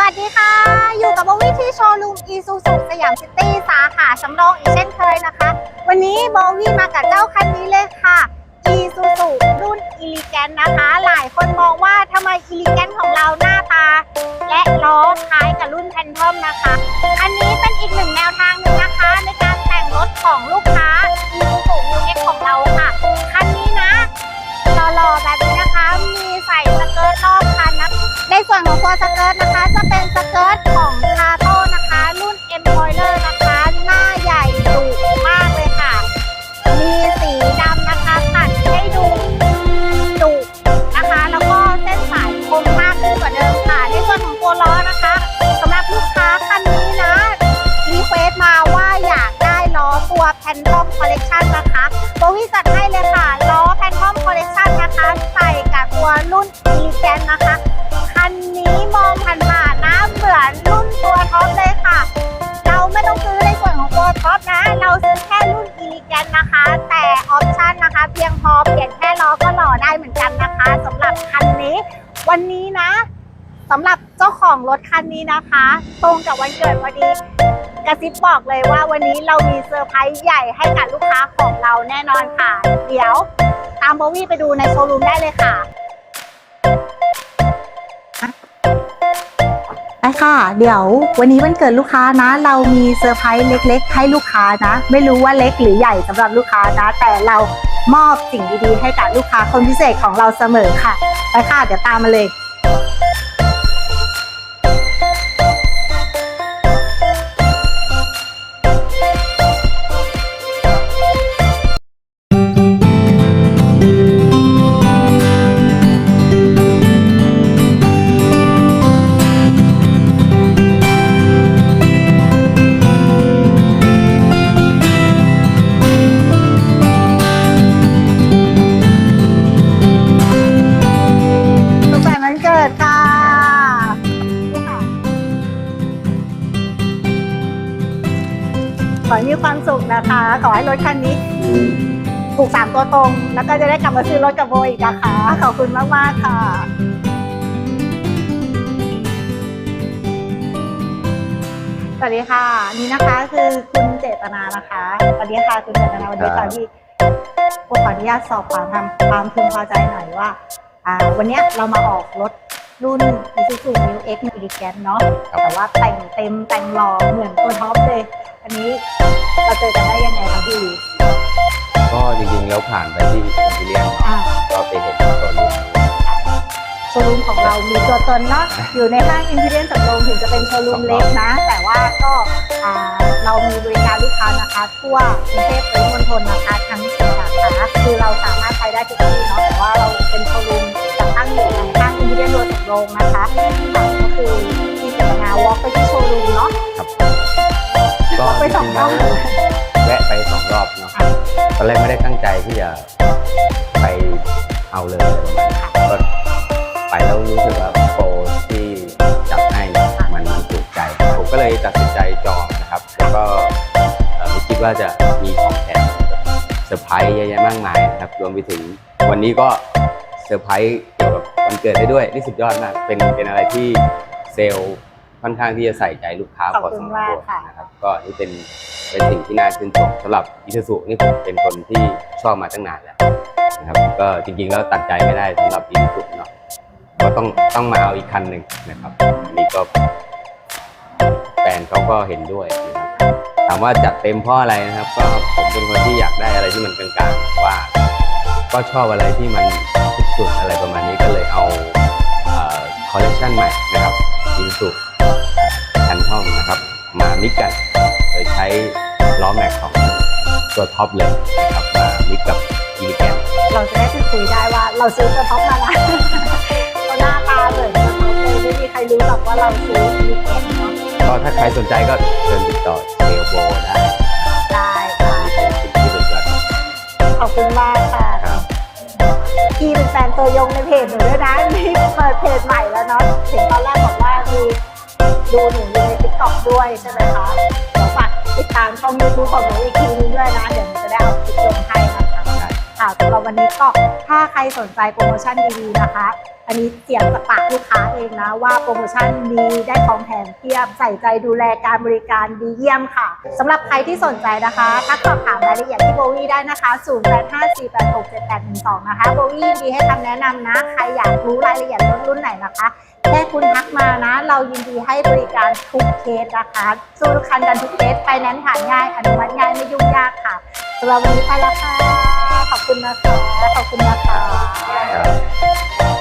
วัสดีค่ะ อยู่กับโบวี่ที่โชว์รูมอีซูซูสยามซิตี้สาขาสำโรงอีกเช่นเคยนะคะ วันนี้โบวี่มากับเจ้าคันนี้เลยค่ะอีซูซูรุ่นอีลิแกนนะคะ หลายคนมองว่าทำไมอีลิแกนของเราหน้าตา และล้อคล้ายกับรุ่นแพนทอมนะคะ อันนี้เป็นอีกหนึ่งแนวทางหนึ่งนะคะในการ แพนทอมคอลเล t ชันนะคะโบวี่จัดให้เลยค่ะล้อแพนทอมคอลเล t ชันนะคะ ใส่กับตัวรุ่นอีลิแกนนะคะ คันนี้มองผ่านๆนะเหมือนรุ่นตัวท็อปเลยค่ะ เราไม่ต้องซื้อในส่วนของตัวท็อปนะ เราซื้อแค่รุ่นอีลิแกนนะคะ แต่ออปชันนะคะ เพียงพอเปลี่ยนแค่ล้อก็หล่อได้เหมือนกันนะคะสำหรับคันนี้ วันนี้นะสำหรับเจ้าของรถคันนี้นะคะ ตรงกับวันเกิดพอดี กระซิบบอกเลยว่าวันนี้เรามีเซอร์ไพรส์ใหญ่ให้กับลูกค้าของเราแน่นอนค่ะ เดี๋ยวตามโบวี่ไปดูในโชว์รูมได้เลยค่ะ ไปค่ะ เดี๋ยววันนี้วันเกิดลูกค้านะ เรามีเซอร์ไพรส์เล็ก ๆ ให้ลูกค้านะ ไม่รู้ว่าเล็กหรือใหญ่สำหรับลูกค้านะ แต่เรามอบสิ่งดีๆ ให้กับลูกค้าคนพิเศษของเราเสมอค่ะ ไปค่ะ เดี๋ยวตามมาเลย ขอให้มีความสุขนะคะ ขอให้รถคันนี้ถูกสามตัวตรง แล้วก็จะได้กลับมาซื้อรถกับโบอีกนะคะ ขอบคุณมาก ๆ ค่ะสวัสดีค่ะ นี่นะคะคือคุณเจตนานะคะสวัสดีค่ะคุณเจตนาวันนี้ค่ะที่ขออนุญาตสอบถามความความพึงพอใจหน่อยว่าอ่า วันเนี้ยเรามาออกรถรุ่น Isuzu New X m i l i g a n เนาะแต่ว่าแต่งเต็มแต่งหล่อเหมือนตัวท็อปเลย อันนี้เราเจอกันได้ยังไงคะพี่ก็จริงๆแล้วผ่านไปที่อิมพีเรียมอ่าก็ไปเห็นตัวรูมโชว์รูมของเรามีตัวตนเนาะอยู่ในห้างอินพิเรียนสำโรงถึงจะเป็นโชว์รูมเล็กนะ แต่ว่าก็อ่าเรามีบริการลูกค้านะคะ ทั่วกรุงเทพปริมณฑลนะคะทั้งสี่สาขาคือเราสามารถไปได้ทุกที่เนาะแต่ว่าเราเป็นโชว์รูมจัดตั้งอยู่ในห้างอินพิเรียนรวมสำโรงนะคะค่ะก็คือ ล์กไปสองรอบแวะไปสองรอบเนาะตอนแรกไม่ได้ตั้งใจที่จะไปเอาเลยก็ไปแล้วรู้สึกว่าโปรที่จัดให้มันมันถูกใจ ผมก็เลยตัดสินใจจองนะครับแล้วก็เอ่อไม่คิดว่าจะมีของแถมเซอร์ไพรส์เยอะแยะมากมายนะครับรวมไปถึงวันนี้ก็เซอร์ไพรส์เกี่ยวกับวันเกิดได้ด้วยนี่สุดยอดมากเป็นเป็นอะไรที่เซลล์ ค่อนข้างที่จะใส่ใจลูกค้าขอบพอคุสณมมาคกวรค่ะนะครับก็นี่เป็นเป็นสิ่งที่น่าชื่นชมสำหรับอิซูซุนี่ผมเป็นคนที่ชอบมาตั้งนานแล้วนะครับก็จริงๆแล้วตัดใจไม่ได้สำหรับอิซูซุเนาะก็ต้องต้องมาเอาอีกคันหนึ่งนะครับอันนี้ก็แฟนเขาก็เห็นด้วยนะครับถามว่าจัดเต็มเพราะอะไรนะครับ ก็ผมเป็นคนที่อยากได้อะไรที่มันกลางๆว่า ก็ชอบอะไรที่มันสุดๆอะไรประมาณนี้ก็เลยเอาคอลเลคชันใหม่นะครับอิซูซุคัน ท่อมนะครับ มามิกกันโดยใช้ล้อแม็กของตัวท็อปเลยนะครับมามิกกับอีลิแกนเราจะได้ไปคุยได้ว่าเราซื้อตัวท็อปมาแล้วเพราะหน้าตาเหมือนตัวท็อปเลยไม่มีใครรู้หรอกว่าเราซื้อมีเก็ตเนาะก็ถ้าใครสนใจก็เชิญติดต่อเซลโบได้ได้ค่ะเป็นสิ่งที่สุดยอดขอบคุณมากค่ะครับพี่เป็นแฟนตัวยงในเพจหนูด้วยนะมีเปิดเพจใหม่แล้วเนาะเห็นตอนแรกบอกว่ามี ดูหนูอยู่ในติ๊กตอกด้วยใช่ไหมคะเดี๋ยวฝากติดตามช่องยูทูบของหนูอีกทีนึงด้วยนะ เดี๋ยวหนูจะได้เอาคลิปลงให้นะคะค่ะสำหรับวันนี้ก็ถ้าใครสนใจโปรโมชั่นดีๆนะคะ อันนี้เสียงจากปากลูกค้าเองนะ ว่าโปรโมชั่นดีได้ของแถมเพียบใส่ใจดูแลการบริการดีเยี่ยมค่ะสำหรับใครที่สนใจนะคะทักสอบถามรายละเอียดที่โบวี่ได้นะคะ0854867812นะคะโบวี่ยินดีให้คำแนะนำนะ ใครอยากรู้รายละเอียดรุ่นไหนนะคะ แค่คุณทักมานะ เรายินดีให้บริการทุกเคสนะคะสู้ทุกคันกันทุกเคสไปแนนถ่านง่าย อนุมัติง่ายไม่ยุ่งยากค่ะสำหรับวันนี้ไปแล้วค่ะ ขอบคุณนะคะ ขอบคุณนะคะครับ